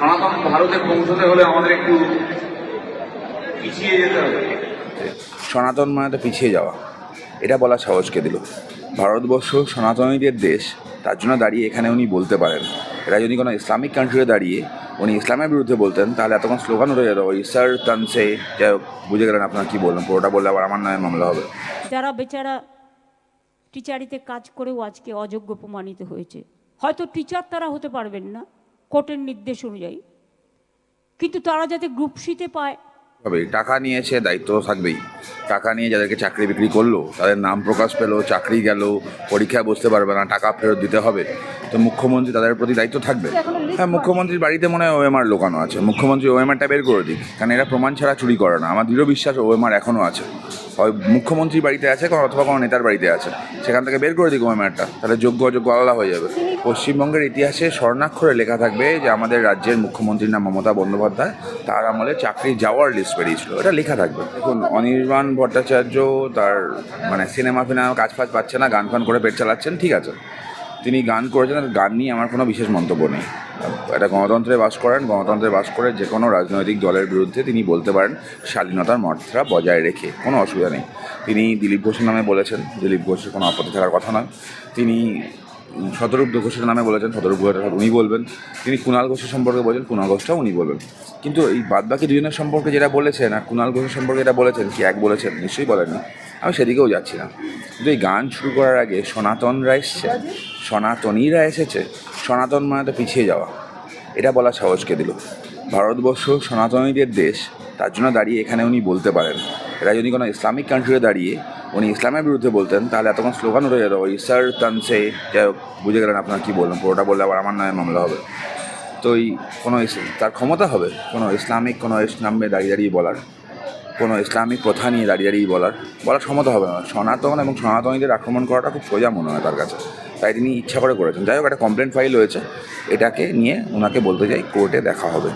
সনাতন ভারতে পৌঁছতে হলে আমাদের একটু পিছিয়ে যেতে হবে। সনাতন মানে তো পিছিয়ে যাওয়া এটা বলা সাহসকে দিল। ভারতবর্ষ সনাতনীদের দেশ তার জন্য দাঁড়িয়ে এখানে উনি বলতে পারেন। এরা যদি কোনো ইসলামিক কান্ট্রিতে দাঁড়িয়ে উনি ইসলামের বিরুদ্ধে বলতেন তাহলে এতক্ষণ স্লোগান উঠে যেত ওই স্যার তানসে যাই হোক বুঝে গেলেন আপনার কী বললেন পুরোটা বললে আবার আমার নামে মামলা হবে। যারা বেচারা টিচারিতে কাজ করেও আজকে অযোগ্য প্রমাণিত হয়েছে হয়তো টিচার তারা হতে পারবেন না। কোর্টের নির্দেশ অনুযায়ী। কিন্তু তারা যাতে গ্রুপ সিতে পায়। টাকা নিয়েছে দায়িত্ব থাকবেই। টাকা নিয়ে যাদেরকে চাকরি বিক্রি করল তাদের নাম প্রকাশ পেল চাকরি গেল পরীক্ষায় বসতে পারবে না টাকা ফেরত দিতে হবে। তো মুখ্যমন্ত্রী তাদের প্রতি দায়িত্ব থাকবে। হ্যাঁ মুখ্যমন্ত্রীর বাড়িতে মনে হয় ওএমআর লোকানো আছে। মুখ্যমন্ত্রী ওএমআরটা বের করে দিক কারণ এরা প্রমাণ ছাড়া চুরি করে না। আমার দৃঢ় বিশ্বাস ওএমআর এখনও আছে। হয় মুখ্যমন্ত্রীর বাড়িতে আছে কোনো অথবা কোনো নেতার বাড়িতে আছে। সেখান থেকে বের করে দিক ওএমআরটা তাহলে যোগ্য অযোগ্য আলাদা হয়ে যাবে। পশ্চিমবঙ্গের ইতিহাসে স্বর্ণাক্ষরে লেখা থাকবে যে আমাদের রাজ্যের মুখ্যমন্ত্রীর নাম মমতা বন্দ্যোপাধ্যায়। তার আমলে চাকরি যাওয়ার লিস্ট বেরিয়েছিল। এটা লেখা থাকবে। দেখুন, অনির্বাণ ভট্টাচার্য তার মানে সিনেমা ফিনেমা কাজ ফাজ পাচ্ছে না, গান ফান করে পেট চালাচ্ছেন, ঠিক আছে। তিনি গান করেছেন গান নিয়ে আমার কোনো বিশেষ মন্তব্য নেই। এটা গণতন্ত্রে বাস করেন, গণতন্ত্রে বাস করে যে কোনো রাজনৈতিক দলের বিরুদ্ধে তিনি বলতে পারেন শালীনতার মর্যাদা বজায় রেখে, কোনো অসুবিধা নেই। তিনি দিলীপ ঘোষের নামে বলেছেন, দিলীপ ঘোষের কোনো আপত্তি থাকার কথা নয়। তিনি শতরূপ ঘোষের নামে বলেছেন, শতরূপ ঘোষের উনি বলবেন। তিনি কুণাল ঘোষের সম্পর্কে বলেছেন, কুণাল ঘোষটাও উনি বলবেন। কিন্তু এই বাদবাকি দুজনের সম্পর্কে যেটা বলেছেন আর কুণাল ঘোষের সম্পর্কে যেটা বলেছেন, কি এক বলেছেন? নিশ্চয়ই বলেননি আমি সেদিকেও যাচ্ছি না। কিন্তু এই গান শুরু করার আগে সনাতনরা এসছে। সনাতনীরা এসেছে। সনাতন মানে তো পিছিয়ে যাওয়া। এটা বলা সাহসকে দিল। ভারতবর্ষ সনাতনীদের দেশ, তার জন্য দাঁড়িয়ে এখানে উনি বলতে পারেন। এরা যদি কোনো ইসলামিক কান্ট্রিতে দাঁড়িয়ে উনি ইসলামের বিরুদ্ধে বলতেন তাহলে এতক্ষণ স্লোগান উঠে যেত ওই স্যার তানসে যাই হোক বুঝে গেলেন আপনার কী বললেন পুরোটা বললে আবার আমার নামে মামলা হবে। তো এই কোনো তার ক্ষমতা হবে কোনো ইসলামিক কোনো ইসলামে দাঁড়িয়ে দাঁড়িয়ে বলার কোনো ইসলামিক প্রথা নিয়ে দাঁড়িয়ে দাঁড়িয়ে বলার বলার ক্ষমতা হবে না। সনাতন এবং সনাতনীদের আক্রমণ করাটা খুব সোজা মনে হয় তার কাছে। তাই তিনি ইচ্ছা করে করেছেন। যাই হোক একটা কমপ্লেন ফাইল হয়েছে এটাকে নিয়ে ওনাকে বলতে চাই কোর্টে দেখা হবে।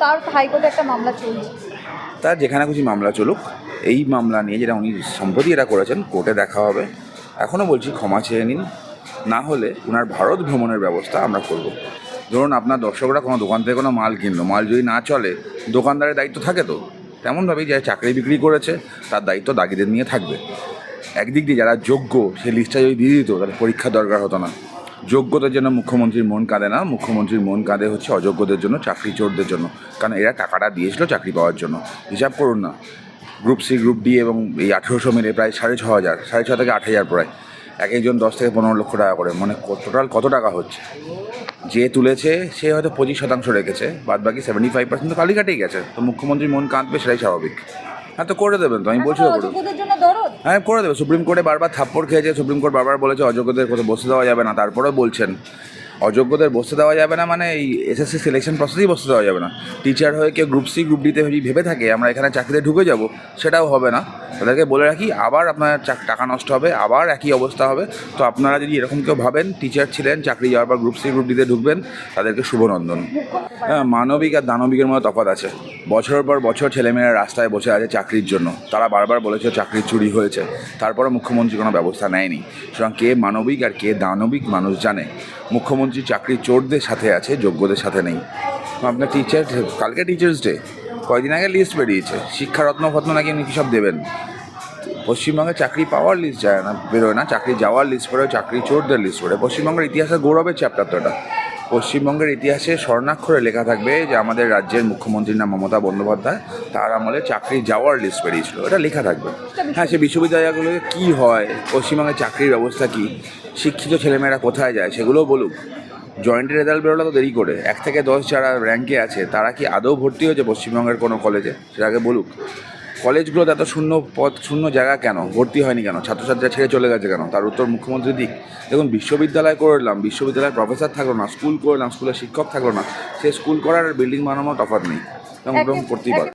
তার হাইকোর্টে একটা মামলা চলছে। তার যেখানে খুশি মামলা চলুক এই মামলা নিয়ে যেটা উনি সম্প্রতি এটা করেছেন, কোর্টে দেখা হবে। এখনও বলছি ক্ষমা চেয়ে নিন। না হলে ওনার ভারত ভ্রমণের ব্যবস্থা আমরা করব। ধরুন আপনার দর্শকরা কোনো দোকান থেকে কোনো মাল কিনলো। মাল যদি না চলে, দোকানদারের দায়িত্ব থাকে তো। তেমনভাবেই যারা চাকরি বিক্রি করেছে, তার দায়িত্ব দাগিদের নিয়ে থাকবে। একদিক দিয়ে যারা যোগ্য সেই লিস্টটা যদি দিয়ে দিত, তাহলে পরীক্ষা দরকার হতো না। যোগ্যদের জন্য মুখ্যমন্ত্রীর মন কাঁদে না। মুখ্যমন্ত্রীর মন কাঁদে হচ্ছে অযোগ্যদের জন্য চাকরি চোরদের জন্য। কারণ এরা টাকাটা দিয়েছিল চাকরি পাওয়ার জন্য। হিসাব করুন না। গ্রুপ সি গ্রুপ ডি এবং এই আঠেরোশো মিলে প্রায় সাড়ে ছ হাজার সাড়ে ছ থেকে আট হাজার প্রায় এক একজন দশ থেকে পনেরো লক্ষ টাকা করে। মানে টোটাল কত টাকা হচ্ছে? যে তুলেছে সে হয়তো পঁচিশ শতাংশ রেখেছে বাদ বাকি সেভেন্টি ফাইভ পার্সেন্ট তো কালীঘাটেই গেছে। তো মুখ্যমন্ত্রীর মন কাঁদবে সেটাই স্বাভাবিক। হ্যাঁ তো করে দেবেন তো আমি বলছি দরদ? হ্যাঁ করে দেবে সুপ্রিম কোর্টে বারবার থাপ্পড় খেয়েছে সুপ্রিম কোর্ট বারবার বলেছে অযোগ্যদের কোথাও বসে দেওয়া যাবে না তারপরেও বলছেন। অযোগ্যদের বসতে দেওয়া যাবে না মানে এই এসএসসি সিলেকশন প্রসেসেই বসতে দেওয়া যাবে না। টিচার হয়ে কেউ গ্রুপ সি গ্রুপ ডিতে যদি ভেবে থাকে, আমরা এখানে চাকরিতে ঢুকে যাব, সেটাও হবে না। তাদেরকে বলে রাখি, আবার আপনার টাকা নষ্ট হবে, আবার একই অবস্থা হবে। তো আপনারা যদি এরকম কেউ ভাবেন টিচার ছিলেন, চাকরি যাওয়ার পর গ্রুপ সি গ্রুপ ডিতে ঢুকবেন, তাদেরকে শুভনন্দন। হ্যাঁ মানবিক আর দানবিকের মধ্যে তফাৎ আছে। বছরের পর বছর ছেলেমেয়েরা রাস্তায় বসে আছে চাকরির জন্য। তারা বারবার বলেছে চাকরির চুরি হয়েছে। তারপরে মুখ্যমন্ত্রী কোনো ব্যবস্থা নেয়নি। সুতরাং কে মানবিক আর কে দানবিক মানুষ জানে। মুখ্যমন্ত্রী চাকরি চোরদের সাথে আছে, যোগ্যদের সাথে নেই। আপনার টিচার কালকে টিচার্স ডে কয়দিন আগে লিস্ট বেরিয়েছে। শিক্ষারত্ন ফত্ন নাকি উনি সব দেবেন? পশ্চিমবঙ্গে চাকরি পাওয়ার লিস্ট যায় না, বেরোয় না। চাকরি যাওয়ার লিস্ট বেরোয়, চাকরি চোরদের লিস্ট পড়ে পশ্চিমবঙ্গের ইতিহাসের গৌরবের চ্যাপ্টার তো এটা। পশ্চিমবঙ্গের ইতিহাসে স্বর্ণাক্ষরে লেখা থাকবে যে আমাদের রাজ্যের মুখ্যমন্ত্রীর নাম মমতা বন্দ্যোপাধ্যায়। তার আমলে চাকরি যাওয়ার লিস্ট বেরিয়েছিল। এটা লেখা থাকবে। হ্যাঁ সে বিশ্ববিদ্যালয়গুলোতে কী হয়, পশ্চিমবঙ্গের চাকরির ব্যবস্থা কী, শিক্ষিত ছেলেমেয়েরা কোথায় যায়, সেগুলোও বলুক। জয়েন্টের রেজাল্ট বেরোলো তো দেরি করে। এক থেকে দশ যারা র্যাঙ্কে আছে, তারা কি আদৌ ভর্তি হয়েছে পশ্চিমবঙ্গের কোনো কলেজে সেটাকে বলুক। কলেজগুলোতে এত শূন্য পদ শূন্য জায়গা কেন? ভর্তি হয়নি কেন? ছাত্রছাত্রীরা ছেড়ে চলে গেছে কেন? তার উত্তর মুখ্যমন্ত্রী দিক। দেখুন বিশ্ববিদ্যালয় করলাম বিশ্ববিদ্যালয়ের প্রফেসর থাকল না স্কুল করলাম স্কুলের শিক্ষক থাকল না সে স্কুল করার বিল্ডিং বানানোর তফাৎ নেই। এবং করতেই পারে